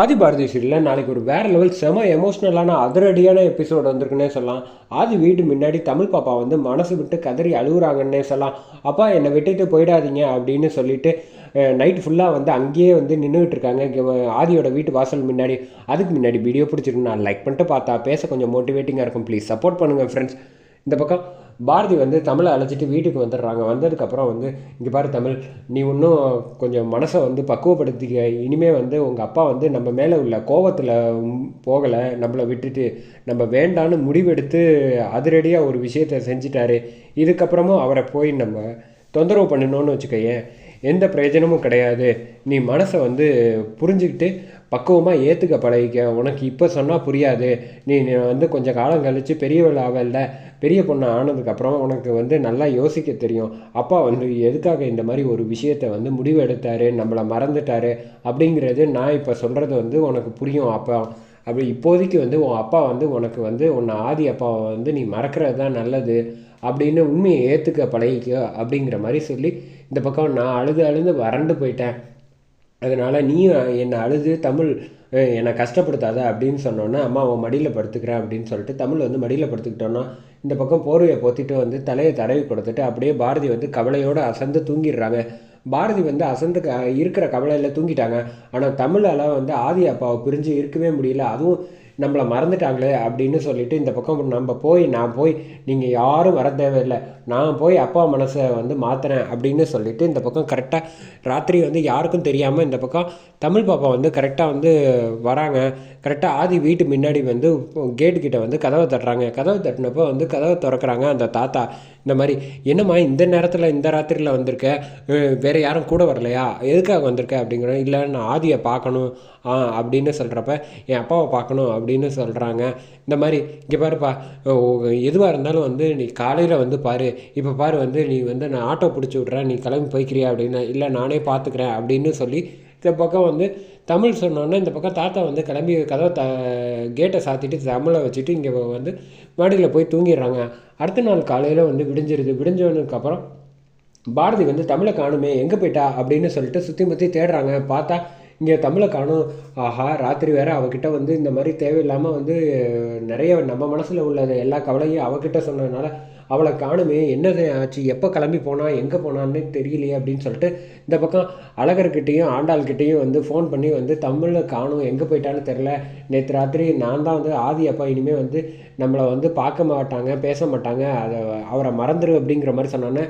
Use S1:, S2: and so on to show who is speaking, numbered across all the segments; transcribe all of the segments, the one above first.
S1: ஆதி பாரதி சீரியலில் நாளைக்கு ஒரு வேறு லெவல் செம எமோஷ்னலான அதிரடியான எபிசோடு வந்திருக்குன்னே சொல்லலாம். ஆதி வீடு முன்னாடி தமிழ் பாப்பா வந்து மனசு விட்டு கதறி அழுகுறாங்கன்னே சொல்லலாம். அப்பா என்னை விட்டுட்டு போயிடாதீங்க அப்படின்னு சொல்லிட்டு நைட் ஃபுல்லாக வந்து அங்கேயே வந்து நின்றுட்டு இருக்காங்க. ஆதியோட வீட்டு வாசல் முன்னாடி. அதுக்கு முன்னாடி வீடியோ பிடிச்சிருக்கு நான் லைக் பண்ணிட்டு பார்த்தா பேச கொஞ்சம் மோட்டிவேட்டிங்காக இருக்கும். ப்ளீஸ் சப்போர்ட் பண்ணுங்கள் ஃப்ரெண்ட்ஸ் இந்த பக்கம் பாரதி வந்து தமிழை அழைச்சிட்டு வீட்டுக்கு வந்துடுறாங்க. வந்ததுக்கப்புறம் வந்து இங்கே பாரு தமிழ் நீ இன்னும் கொஞ்சம் மனசை வந்து பக்குவப்படுத்திக்க. இனிமேல் வந்து உங்கள் அப்பா வந்து நம்ம மேலே உள்ள கோவத்தில் போகலை. நம்மளை விட்டுட்டு நம்ம வேண்டான்னு முடிவெடுத்து அதிரடியாக ஒரு விஷயத்தை செஞ்சிட்டாரு. இதுக்கப்புறமும் அவரை போய் நம்ம தொந்தரவு பண்ணணும்னு வச்சுக்கோயேன். எந்த பிரயோஜனமும் கிடையாது. நீ மனசை வந்து புரிஞ்சுக்கிட்டு பக்குவமாக ஏற்றுக்க பழகிக்க. உனக்கு இப்போ சொன்னால் புரியாது. நீ வந்து கொஞ்சம் காலம் கழித்து பெரியவள் ஆகல. பெரிய பொண்ணு ஆனதுக்கப்புறம் உனக்கு வந்து நல்லா யோசிக்க தெரியும். அப்பா வந்து எதுக்காக இந்த மாதிரி ஒரு விஷயத்தை வந்து முடிவு எடுத்தாரு நம்மளை மறந்துட்டாரு. அப்படிங்கிறது நான் இப்போ சொல்கிறது வந்து உனக்கு புரியும் அப்பா. அப்படி இப்போதைக்கு வந்து உன் அப்பா வந்து உனக்கு வந்து உன்னை ஆதி அப்பாவை வந்து நீ மறக்கிறது தான் நல்லது. அப்படின்னு உண்மையை ஏற்றுக்க பழகிக்க அப்படிங்கிற மாதிரி சொல்லி இந்த பக்கம் நான் அழுது அழுது வறண்டு போயிட்டேன். அதனால் நீயும் என்னை அழுது தமிழ் என்னை கஷ்டப்படுத்தாத அப்படின்னு சொன்னோன்னே அம்மா அவன் மடியில் படுத்துக்கிறேன் அப்படின்னு சொல்லிட்டு தமிழ் வந்து மடியில் படுத்துக்கிட்டோன்னா இந்த பக்கம் போர்வையை பொத்திட்டு வந்து தலையை தடவி கொடுத்துட்டு அப்படியே பாரதி வந்து கவலையோடு அசந்து தூங்கிடுறாங்க. பாரதி வந்து அசந்து க இருக்கிற கவலையில் தூங்கிட்டாங்க. ஆனால் தமிழால் வந்து ஆதி அப்பாவை பிரிஞ்சு இருக்கவே முடியல. அதுவும் நம்மளை மறந்துட்டாங்களே அப்படின்னு சொல்லிட்டு இந்த பக்கம் நம்ம போய் நான் போய் நீங்கள் யாரும் வர தேவையில்லை. நான் போய் அப்பா மனசை வந்து மாற்றுறேன் அப்படின்னு சொல்லிட்டு இந்த பக்கம் கரெக்டாக ராத்திரி வந்து யாருக்கும் தெரியாமல் இந்த பக்கம் தமிழ் பாப்பா வந்து கரெக்டாக வந்து வராங்க. கரெக்டாக ஆதி வீட்டு முன்னாடி வந்து கேட்டு கிட்ட வந்து கதவை தட்டுறாங்க. கதவை தட்டினப்போ வந்து கதவை திறக்கிறாங்க அந்த தாத்தா. இந்த மாதிரி என்னம்மா இந்த நேரத்தில் இந்த ராத்திரியில் வந்திருக்க? வேறு யாரும் கூட வரலையா? எதுக்காக வந்திருக்க? அப்படிங்கிற இல்லை நான் ஆதியை பார்க்கணும். ஆ அப்படின்னு சொல்கிறப்ப என் அப்பாவை பார்க்கணும் அப்படின்னு சொல்கிறாங்க இந்த மாதிரி இங்கே பாருப்பா எதுவாக இருந்தாலும் வந்து நீ காலையில் வந்து பாரு. இப்போ பாரு வந்து நீ வந்து நான் ஆட்டோ பிடிச்சி விட்றேன். நீ கிளம்பி போய்க்கிறியா? அப்படின்னா இல்லை நானே பார்த்துக்கிறேன் அப்படின்னு சொல்லி இந்த பக்கம் வந்து தமிழ் சொன்னோன்னே இந்த பக்கம் தாத்தா வந்து கிளம்பி கதவை த கேட்டை சாத்திட்டு தமிழை வச்சுட்டு இங்கே வந்து மாடியில் போய் தூங்கிடுறாங்க. அடுத்த நாள் காலையில் வந்து விடிஞ்சிருது. விடிஞ்சதுக்கப்புறம் பாரதி வந்து தமிழை காணுமே எங்கே போயிட்டா அப்படின்னு சொல்லிட்டு சுற்றி முற்றி தேடுறாங்க. பார்த்தா இங்கே தமிழை காணும். ஆஹா ராத்திரி வேறு அவகிட்ட வந்து இந்த மாதிரி தேவையில்லாமல் வந்து நிறைய நம்ம மனசில் உள்ளது எல்லா கவலையும் அவகிட்ட சொன்னதுனால அவளை காணுமே என்னது ஆச்சு எப்போ கிளம்பி போனா எங்கே போனான்னு தெரியலையே அப்படின்னு சொல்லிட்டு இந்த பக்கம் அழகர்கிட்டேயும் ஆண்டாள்கிட்டேயும் வந்து ஃபோன் பண்ணி வந்து தமிழில் காணும் எங்கே போயிட்டான்னு தெரில நேற்று ராத்திரி நான் தான் வந்து ஆதி அப்பா இனிமேல் வந்து நம்மளை வந்து பார்க்க மாட்டாங்க பேச மாட்டாங்க. அதை அவரை மறந்துடு அப்படிங்கிற மாதிரி சொன்னோன்னே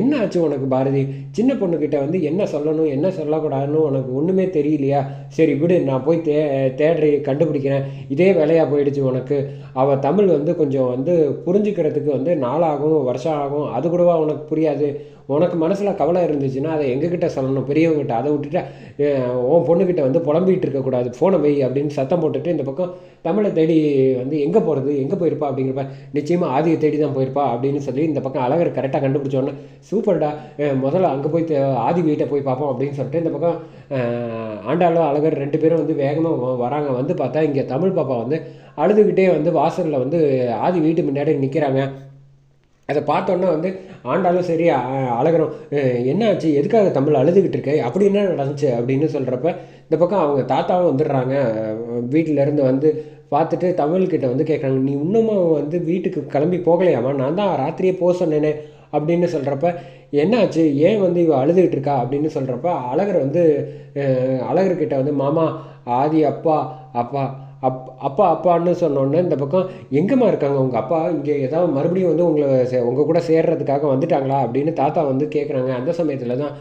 S1: என்ன ஆச்சு உனக்கு பாரதி? சின்ன பொண்ணுக்கிட்ட வந்து என்ன சொல்லணும் என்ன சொல்லக்கூடாதுன்னு உனக்கு ஒன்றுமே தெரியலையா? சரி விடு நான் போய் தே தேடி கண்டுபிடிக்கிறேன். இதே வேலையாக போயிடுச்சு உனக்கு. அவள் தமிழ் வந்து கொஞ்சம் வந்து புரிஞ்சுக்கிறதுக்கு வந்து நாளாகும் வருஷம் ஆகும் அது கூடவா உனக்கு புரியாது. உனக்கு மனசில் கவலை இருந்துச்சுன்னா அதை எங்ககிட்ட சொல்லணும் பெரியவங்ககிட்ட. அதை விட்டுட்டு உன் பொண்ணுக்கிட்ட வந்து புலம்பிகிட்டு இருக்கக்கூடாது. ஃபோனை வை அப்படின்னு சத்தம் போட்டுட்டு இந்த பக்கம் தமிழை தேடி வந்து எங்கே போகிறது எங்கே போயிருப்பா? அப்படிங்கிறப்ப நிச்சயமாக ஆதியை தேடி தான் போயிருப்பா. அப்படின்னு சொல்லி இந்த பக்கம் அழகர் கரெக்டாக கண்டுபிடிச்சோன்னே சூப்பர்டா முதல்ல அங்கே போய் ஆதி வீட்டை போய் பார்ப்போம். அப்படின்னு சொல்லிட்டு இந்த பக்கம் அஹ், ஆண்டாளும் அழகர் ரெண்டு பேரும் வந்து வேகமாக வராங்க. வந்து பார்த்தா இங்கே தமிழ் பாப்பா வந்து அழுதுகிட்டே வந்து வாசலில் வந்து ஆதி வீட்டு முன்னாடி நிற்கிறாங்க அதை பார்த்தோன்னே வந்து ஆண்டாலும் சரி அ- அழகரும். என்னாச்சு? எதுக்காக தமிழ் அழுதுகிட்டு இருக்க? அப்படி என்ன நடந்துச்சு? அப்படின்னு சொல்கிறப்ப இந்த பக்கம் அவங்க தாத்தாவும் வந்துடுறாங்க. வீட்டிலேருந்து இருந்து வந்து பார்த்துட்டு தமிழ்கிட்ட வந்து கேட்குறாங்க நீ இன்னமும் வந்து வீட்டுக்கு கிளம்பி போகலையாமா நான் தான் ராத்திரியே போக சொன்னேனே. அப்படின்னு சொல்கிறப்ப என்னாச்சு? ஏன் வந்து இவ அழுதுகிட்டு இருக்கா? அப்படின்னு சொல்கிறப்ப அழகர் வந்து அழகர்கிட்ட வந்து மாமா ஆதி அப்பா அப்பா அப் அப்பா அப்பான்னு சொன்னோன்னே இந்த பக்கம் எங்கேம்மா இருக்காங்க? உங்கள் அப்பா இங்கே ஏதாவது மறுபடியும் வந்து உங்களை சே உங்கள் கூட சேர்றதுக்காக வந்துட்டாங்களா? அப்படின்னு தாத்தா வந்து கேட்குறாங்க அந்த சமயத்தில் தான்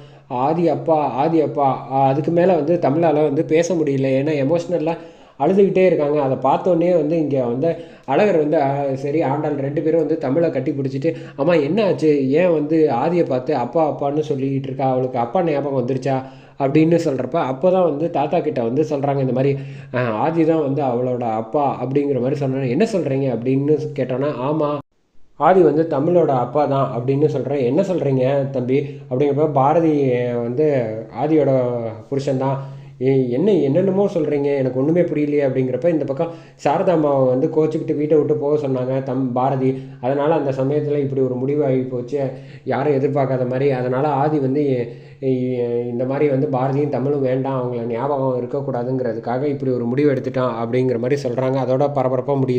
S1: ஆதி அப்பா ஆதி அப்பா அதுக்கு மேலே வந்து தமிழால் வந்து பேச முடியல. ஏன்னா எமோஷ்னலாக அழுதுகிட்டே இருக்காங்க. அதை பார்த்தோன்னே வந்து இங்கே வந்து அழகர் வந்து சரி ஆண்டாள் ரெண்டு பேரும் வந்து தமிழை கட்டி பிடிச்சிட்டு அம்மா என்ன ஆச்சு? ஏன் வந்து ஆதியை பார்த்து அப்பா அப்பான்னு சொல்லிக்கிட்டு இருக்கா? அவளுக்கு அப்பா ஞாபகம் வந்துருச்சா? அப்படின்னு சொல்கிறப்ப அப்போ தான் வந்து தாத்தா கிட்ட வந்து சொல்கிறாங்க இந்த மாதிரி ஆதி தான் வந்து அவளோட அப்பா அப்படிங்கிற மாதிரி சொன்னாங்க என்ன சொல்கிறீங்க அப்படின்னு கேட்டோன்னா ஆமாம் ஆதி வந்து தமிழோட அப்பா தான் அப்படின்னு சொல்கிறேன் என்ன சொல்கிறீங்க தம்பி? அப்படிங்கிறப்ப பாரதி வந்து ஆதியோட புருஷன் தான். என்ன என்னென்னமோ சொல்கிறீங்க எனக்கு ஒன்றுமே புரியலையே அப்படிங்கிறப்ப இந்த பக்கம் சாரதாம்மாவை வந்து கோச்சிக்கிட்டு வீட்டை விட்டு போக சொன்னாங்க தம் பாரதி. அதனால் அந்த சமயத்தில் இப்படி ஒரு முடிவு ஆகி போச்சு. யாரும் எதிர்பார்க்காத மாதிரி. அதனால் ஆதி வந்து இந்த மாதிரி வந்து பாரதியும் தமிழும் வேண்டாம் அவங்கள ஞாபகம் இருக்கக்கூடாதுங்கிறதுக்காக இப்படி ஒரு முடிவு எடுத்துட்டான் அப்படிங்கிற மாதிரி சொல்கிறாங்க அதோட பரபரப்பாக முடியுது.